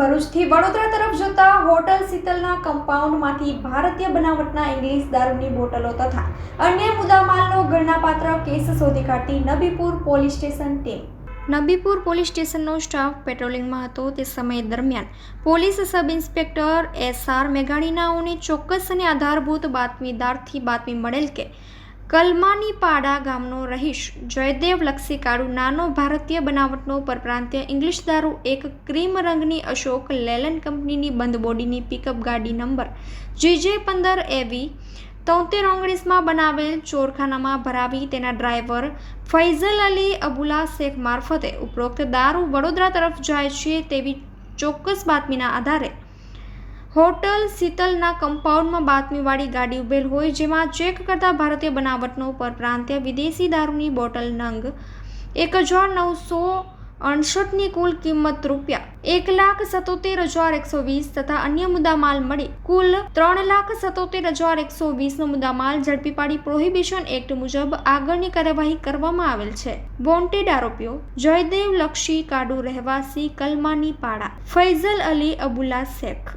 ભરૂચથી વડોદરા તરફ જતા હોટલ શીતલના કમ્પાઉન્ડમાંથી ભારતીય બનાવટના ઇંગ્લિશ દારૂની બોટલો તથા અન્ય મુદ્દામાલનો ગણનાપાત્ર કેસ શોધી કાઢતી Nabipur police station team. Nabipur police સ્ટેશનનો staff પેટ્રોલિંગમાં હતો. તે સમય દરમિયાન police sub inspector S R મેઘાણીનાઓને ચોક્કસ અને આધારભૂત બાતમીદારથી બાતમી મળેલ કે કલમાની પાડા ગામનો રહીશ. જયદેવ લક્ષી કાળુ નાનો ભારતીય બનાવટનો પરપ્રાંતીય ઇંગ્લિશ દારૂ, એક ક્રીમ રંગની અશોક લેલન કંપનીની બંધ બોડીની પિકઅપ ગાડી નંબર જીજે પંદર એવી તોતેર ઓગણીસમાં બનાવેલ ચોરખાનામાં ભરાવી તેના ડ્રાઈવર ફૈઝલ અલી અબુલા શેખ મારફતે ઉપરોક્ત દારૂ વડોદરા તરફ જાય છે તેવી ચોક્કસ બાતમીના આધારે. હોટલ શીતલના કમ્પાઉન્ડમાં બાતમીવાળી ગાડી ઉભેલ હોય જેમાં ચેક કરતા ભારતીય બનાવટનો પરપ્રાંતીય વિદેશી દારૂની બોટલ નંગ, એક હજાર નવસો અડસઠની કુલ કિંમત રૂપિયા, એક લાખ સત્તોતેર હજાર એકસો વીસ તથા અન્ય મુદ્દામાલ મળી. કુલ ત્રણ લાખ સત્તોતેર હજાર એકસો વીસનો મુદ્દામાલ ઝડપી પાડી પ્રોહિબિશન એક્ટ મુજબ આગળની કાર્યવાહી કરવામાં આવેલ છે. વોન્ટેડ આરોપીઓ જયદેવ લક્ષી કાડુ રહેવાસી કલમાની પાડા ફૈઝલ અલી અબુલ્લા શેખ.